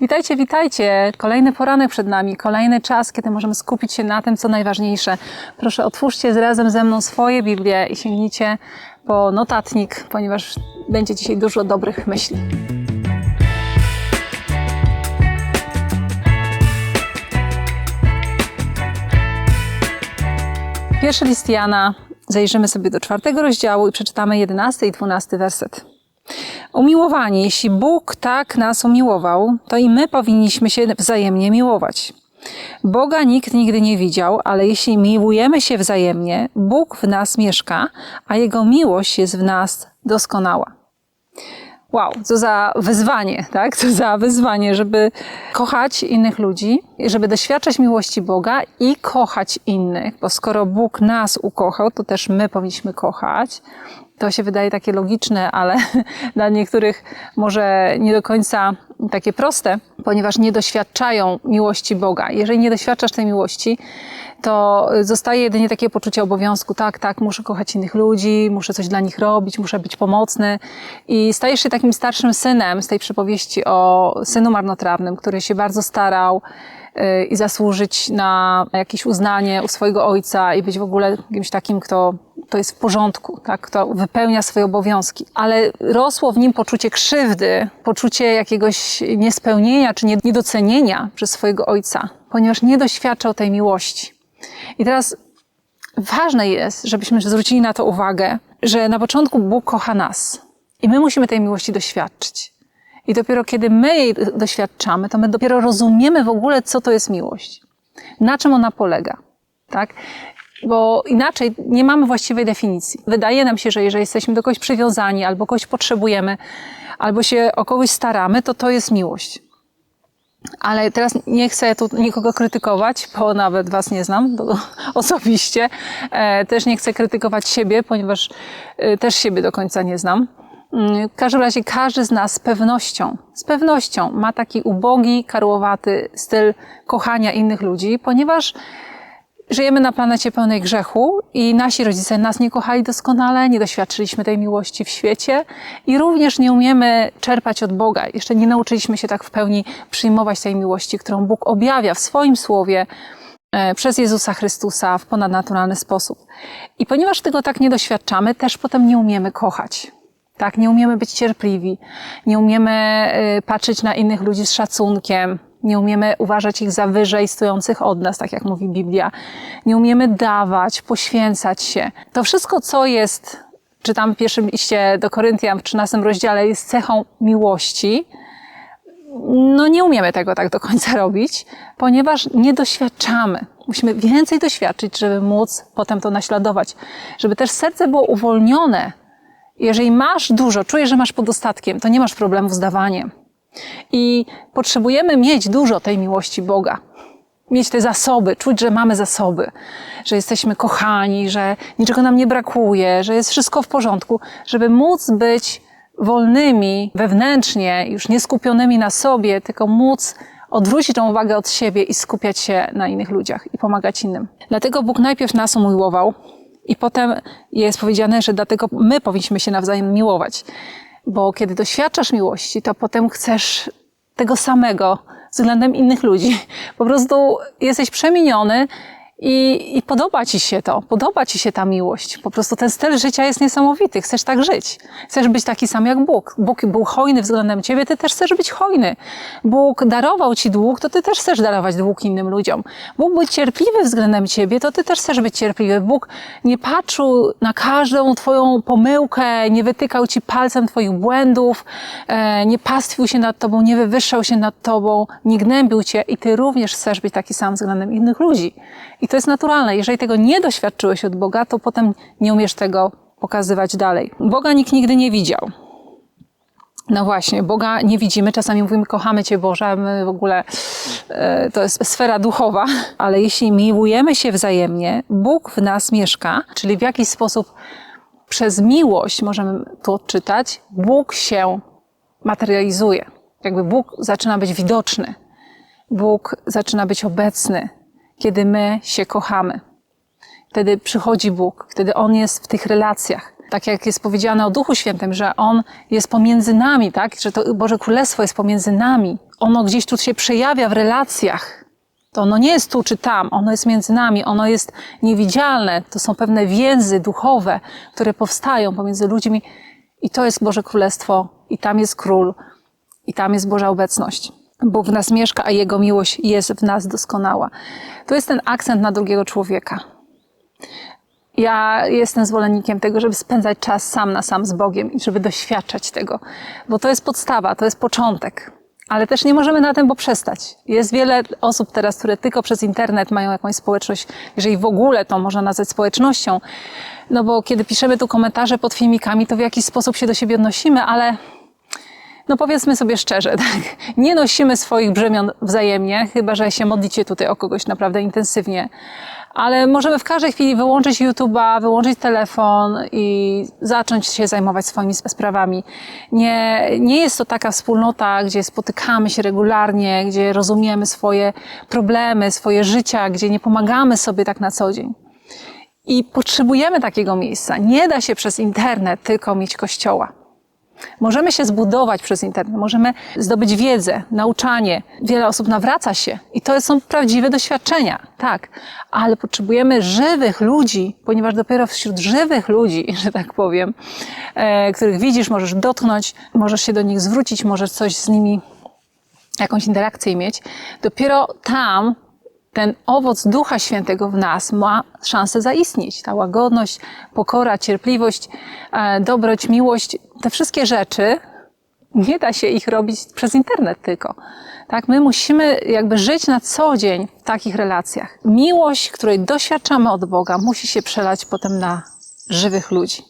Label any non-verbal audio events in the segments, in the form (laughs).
Witajcie, witajcie. Kolejny poranek przed nami, kolejny czas, kiedy możemy skupić się na tym, co najważniejsze. Proszę, otwórzcie razem ze mną swoje Biblię i sięgnijcie po notatnik, ponieważ będzie dzisiaj dużo dobrych myśli. Pierwszy list Jana, zajrzymy sobie do czwartego rozdziału i przeczytamy jedenasty i dwunasty werset. Umiłowani, jeśli Bóg tak nas umiłował, to i my powinniśmy się wzajemnie miłować. Boga nikt nigdy nie widział, ale jeśli miłujemy się wzajemnie, Bóg w nas mieszka, a Jego miłość jest w nas doskonała. Wow, co za wyzwanie, tak? Co za wyzwanie, żeby kochać innych ludzi, żeby doświadczać miłości Boga i kochać innych, bo skoro Bóg nas ukochał, to też my powinniśmy kochać. To się wydaje takie logiczne, ale (laughs) dla niektórych może nie do końca takie proste, ponieważ nie doświadczają miłości Boga. Jeżeli nie doświadczasz tej miłości, to zostaje jedynie takie poczucie obowiązku, tak, tak, muszę kochać innych ludzi, muszę coś dla nich robić, muszę być pomocny i stajesz się takim starszym synem z tej przypowieści o synu marnotrawnym, który się bardzo starał i zasłużyć na jakieś uznanie u swojego ojca i być w ogóle kimś takim, kto to jest w porządku, tak, kto wypełnia swoje obowiązki. Ale rosło w nim poczucie krzywdy, poczucie jakiegoś niespełnienia czy niedocenienia przez swojego ojca, ponieważ nie doświadczał tej miłości. I teraz ważne jest, żebyśmy zwrócili na to uwagę, że na początku Bóg kocha nas i my musimy tej miłości doświadczyć. I dopiero kiedy my jej doświadczamy, to my dopiero rozumiemy w ogóle, co to jest miłość. Na czym ona polega. Tak? Bo inaczej nie mamy właściwej definicji. Wydaje nam się, że jeżeli jesteśmy do kogoś przywiązani, albo kogoś potrzebujemy, albo się o kogoś staramy, to to jest miłość. Ale teraz nie chcę tu nikogo krytykować, bo nawet was nie znam (laughs) osobiście. E, też nie chcę krytykować siebie, ponieważ e, też siebie do końca nie znam. Mm, W każdym razie każdy z nas z pewnością, z pewnością ma taki ubogi, karłowaty styl kochania innych ludzi, ponieważ żyjemy na planecie pełnej grzechu i nasi rodzice nas nie kochali doskonale, nie doświadczyliśmy tej miłości w świecie i również nie umiemy czerpać od Boga. Jeszcze nie nauczyliśmy się tak w pełni przyjmować tej miłości, którą Bóg objawia w swoim słowie e, przez Jezusa Chrystusa w ponadnaturalny sposób. I ponieważ tego tak nie doświadczamy, też potem nie umiemy kochać. Tak, nie umiemy być cierpliwi, nie umiemy e, patrzeć na innych ludzi z szacunkiem, nie umiemy uważać ich za wyżej stojących od nas, tak jak mówi Biblia. Nie umiemy dawać, poświęcać się. To wszystko, co jest, czytam w pierwszym liście do Koryntian w 13 rozdziale, jest cechą miłości. No nie umiemy tego tak do końca (laughs) robić, ponieważ nie doświadczamy. Musimy więcej doświadczyć, żeby móc potem to naśladować. Żeby też serce było uwolnione. Jeżeli masz dużo, czujesz, że masz podostatkiem, to nie masz problemu z dawaniem. I potrzebujemy mieć dużo tej miłości Boga. Mieć te zasoby, czuć, że mamy zasoby, że jesteśmy kochani, że niczego nam nie brakuje, że jest wszystko w porządku, żeby móc być wolnymi wewnętrznie, już nie skupionymi na sobie, tylko móc odwrócić tą uwagę od siebie i skupiać się na innych ludziach i pomagać innym. Dlatego Bóg najpierw nas umiłował i potem jest powiedziane, że dlatego my powinniśmy się nawzajem miłować. Bo kiedy doświadczasz miłości, to potem chcesz tego samego względem innych ludzi. Po prostu jesteś przemieniony i, i podoba ci się to, podoba ci się ta miłość. Po prostu ten styl życia jest niesamowity. Chcesz tak żyć. Chcesz być taki sam jak Bóg. Bóg był hojny względem ciebie, ty też chcesz być hojny. Bóg darował ci dług, to ty też chcesz darować dług innym ludziom. Bóg był cierpliwy względem ciebie, to ty też chcesz być cierpliwy. Bóg nie patrzył na każdą twoją pomyłkę, nie wytykał ci palcem twoich błędów, e, nie pastwił się nad tobą, nie wywyższał się nad tobą, nie gnębił cię i ty również chcesz być taki sam względem innych ludzi. To jest naturalne. Jeżeli tego nie doświadczyłeś od Boga, to potem nie umiesz tego pokazywać dalej. Boga nikt nigdy nie widział. No właśnie, Boga nie widzimy. Czasami mówimy, kochamy Cię Boże, my w ogóle e, to jest sfera duchowa, ale jeśli miłujemy się wzajemnie, Bóg w nas mieszka, czyli w jakiś sposób przez miłość, możemy tu odczytać, Bóg się materializuje. Jakby Bóg zaczyna być widoczny. Bóg zaczyna być obecny, kiedy my się kochamy. Wtedy przychodzi Bóg, wtedy On jest w tych relacjach. tak jak jest powiedziane o Duchu Świętym, że On jest pomiędzy nami, tak? Że to Boże Królestwo jest pomiędzy nami. Ono gdzieś tu się przejawia w relacjach. To ono nie jest tu czy tam, ono jest między nami, ono jest niewidzialne. To są pewne więzy duchowe, które powstają pomiędzy ludźmi i to jest Boże Królestwo i tam jest Król i tam jest Boża obecność. Bóg w nas mieszka, a Jego miłość jest w nas doskonała. To jest ten akcent na drugiego człowieka. Ja jestem zwolennikiem tego, żeby spędzać czas sam na sam z Bogiem i żeby doświadczać tego, bo to jest podstawa, to jest początek. Ale też nie możemy na tym poprzestać. Jest wiele osób teraz, które tylko przez internet mają jakąś społeczność, jeżeli w ogóle to można nazwać społecznością. No bo kiedy piszemy tu komentarze pod filmikami, to w jakiś sposób się do siebie odnosimy, ale no powiedzmy sobie szczerze, (laughs) tak, nie nosimy swoich brzemion wzajemnie, chyba że się modlicie tutaj o kogoś naprawdę intensywnie. Ale możemy w każdej chwili wyłączyć YouTube'a, wyłączyć telefon i zacząć się zajmować swoimi sprawami. Nie, nie jest to taka wspólnota, gdzie spotykamy się regularnie, gdzie rozumiemy swoje problemy, swoje życia, gdzie nie pomagamy sobie tak na co dzień. I potrzebujemy takiego miejsca. Nie da się przez internet tylko mieć kościoła. Możemy się zbudować przez internet, możemy zdobyć wiedzę, nauczanie. Wiele osób nawraca się i to są prawdziwe doświadczenia, tak. Ale potrzebujemy żywych ludzi, ponieważ dopiero wśród żywych ludzi, (laughs) że tak powiem, e, których widzisz, możesz dotknąć, możesz się do nich zwrócić, możesz coś z nimi, jakąś interakcję mieć. Dopiero tam ten owoc Ducha Świętego w nas ma szansę zaistnieć. Ta łagodność, pokora, cierpliwość, e, dobroć, miłość, te wszystkie rzeczy, nie da się ich robić przez internet tylko. Tak, my musimy jakby żyć na co dzień w takich relacjach. Miłość, której doświadczamy od Boga, musi się przelać potem na żywych ludzi.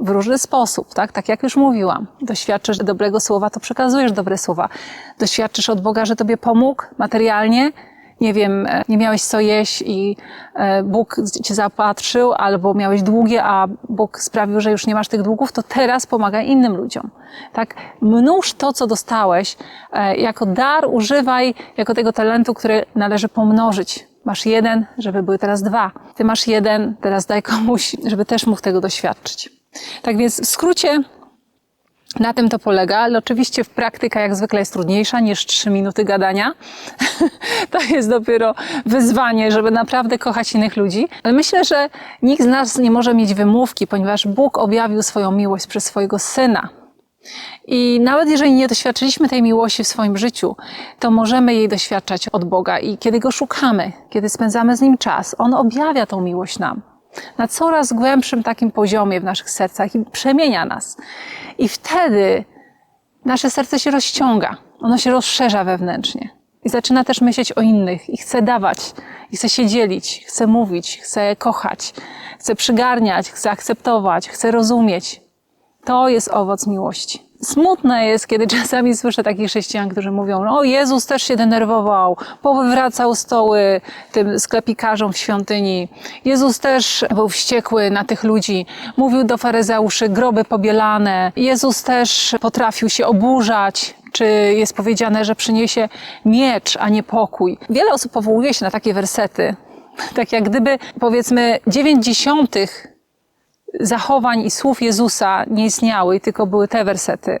W różny sposób, tak? Tak jak już mówiłam. Doświadczysz dobrego słowa, to przekazujesz dobre słowa. Doświadczysz od Boga, że Tobie pomógł materialnie, nie wiem, e, nie miałeś co jeść i e, Bóg cię zaopatrzył, albo miałeś długie, a Bóg sprawił, że już nie masz tych długów, to teraz pomagaj innym ludziom. Tak, mnóż to, co dostałeś, e, jako dar używaj jako tego talentu, który należy pomnożyć. Masz jeden, żeby były teraz dwa. Ty masz jeden, teraz daj komuś, żeby też mógł tego doświadczyć. Tak więc w skrócie na tym to polega, ale oczywiście w praktyka jak zwykle jest trudniejsza niż trzy minuty gadania. (laughs) to jest dopiero wyzwanie, żeby naprawdę kochać innych ludzi. Ale myślę, że nikt z nas nie może mieć wymówki, ponieważ Bóg objawił swoją miłość przez swojego Syna. I nawet jeżeli nie doświadczyliśmy tej miłości w swoim życiu, to możemy jej doświadczać od Boga. I kiedy Go szukamy, kiedy spędzamy z Nim czas, On objawia tą miłość nam na coraz głębszym takim poziomie w naszych sercach i przemienia nas. I wtedy nasze serce się rozciąga, ono się rozszerza wewnętrznie. I zaczyna też myśleć o innych i chce dawać, i chce się dzielić, chce mówić, chce kochać, chce przygarniać, chce akceptować, chce rozumieć. To jest owoc miłości. Smutne jest, kiedy czasami słyszę takich chrześcijan, którzy mówią, o Jezus też się denerwował, powywracał stoły tym sklepikarzom w świątyni. Jezus też był wściekły na tych ludzi. Mówił do faryzeuszy, groby pobielane. Jezus też potrafił się oburzać, czy jest powiedziane, że przyniesie miecz, a nie pokój. Wiele osób powołuje się na takie wersety, tak jak gdyby powiedzmy dziewięćdziesiątych zachowań i słów Jezusa nie istniały, tylko były te wersety.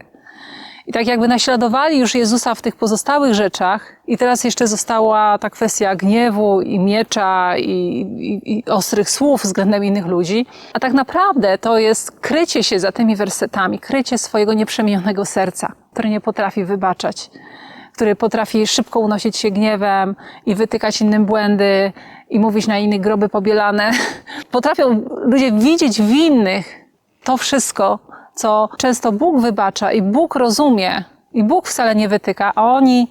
I tak jakby naśladowali już Jezusa w tych pozostałych rzeczach, i teraz jeszcze została ta kwestia gniewu i miecza i, i, i, ostrych słów względem innych ludzi. A tak naprawdę to jest krycie się za tymi wersetami, krycie swojego nieprzemienionego serca, które nie potrafi wybaczać, który potrafi szybko unosić się gniewem i wytykać innym błędy i mówić na innych groby pobielane. (laughs) Potrafią ludzie widzieć w innych to wszystko, co często Bóg wybacza i Bóg rozumie i Bóg wcale nie wytyka, a oni,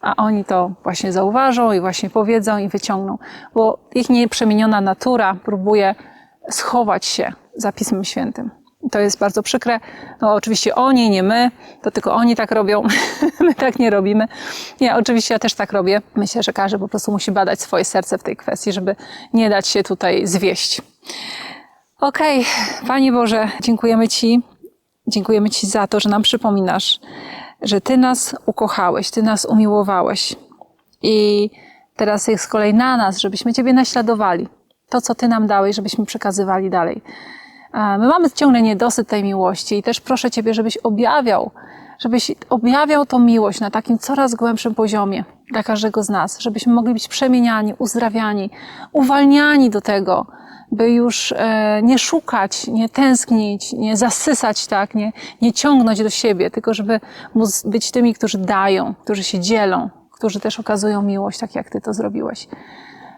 a oni to właśnie zauważą i właśnie powiedzą i wyciągną, bo ich nieprzemieniona natura próbuje schować się za Pismem Świętym. To jest bardzo przykre. No oczywiście oni, nie my, to tylko oni tak robią. (laughs) my tak nie robimy. Nie, oczywiście ja też tak robię. Myślę, że każdy po prostu musi badać swoje serce w tej kwestii, żeby nie dać się tutaj zwieść. Okej, okay. Panie Boże, dziękujemy Ci. Dziękujemy Ci za to, że nam przypominasz, że Ty nas ukochałeś, Ty nas umiłowałeś. I teraz jest kolej na nas, żebyśmy Ciebie naśladowali. To, co Ty nam dałeś, żebyśmy przekazywali dalej My mamy ciągle niedosyt tej miłości i też proszę Ciebie, żebyś objawiał, żebyś objawiał tą miłość na takim coraz głębszym poziomie dla każdego z nas, żebyśmy mogli być przemieniani, uzdrawiani, uwalniani do tego, by już e, nie szukać, nie tęsknić, nie zasysać, tak, nie, nie ciągnąć do siebie, tylko żeby móc być tymi, którzy dają, którzy się dzielą, którzy też okazują miłość, tak jak Ty to zrobiłeś.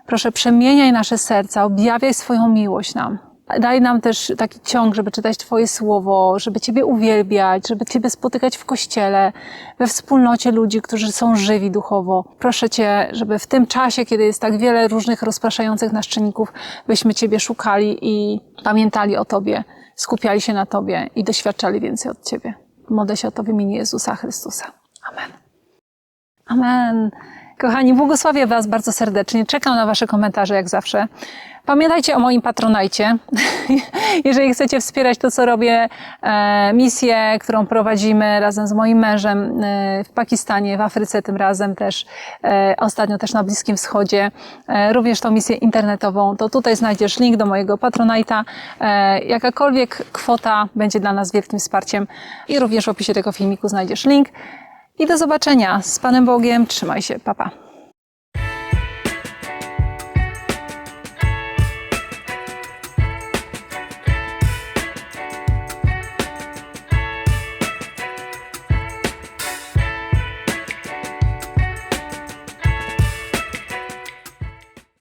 Proszę, przemieniaj nasze serca, objawiaj swoją miłość nam. Daj nam też taki ciąg, żeby czytać Twoje słowo, żeby Ciebie uwielbiać, żeby Ciebie spotykać w kościele, we wspólnocie ludzi, którzy są żywi duchowo. Proszę Cię, żeby w tym czasie, kiedy jest tak wiele różnych rozpraszających nas czynników, byśmy Ciebie szukali i pamiętali o Tobie, skupiali się na Tobie i doświadczali więcej od Ciebie. Modlę się o to w imieniu Jezusa Chrystusa. Amen. Amen. Kochani, błogosławię Was bardzo serdecznie. Czekam na Wasze komentarze, jak zawsze. Pamiętajcie o moim patronajcie. (laughs) Jeżeli chcecie wspierać to, co robię, e, misję, którą prowadzimy razem z moim mężem e, w Pakistanie, w Afryce tym razem też, e, ostatnio też na Bliskim Wschodzie, również tą misję internetową, to tutaj znajdziesz link do mojego patronajta. Jakakolwiek kwota będzie dla nas wielkim wsparciem i również w opisie tego filmiku znajdziesz link. I do zobaczenia z Panem Bogiem. Trzymaj się, papa. Pa.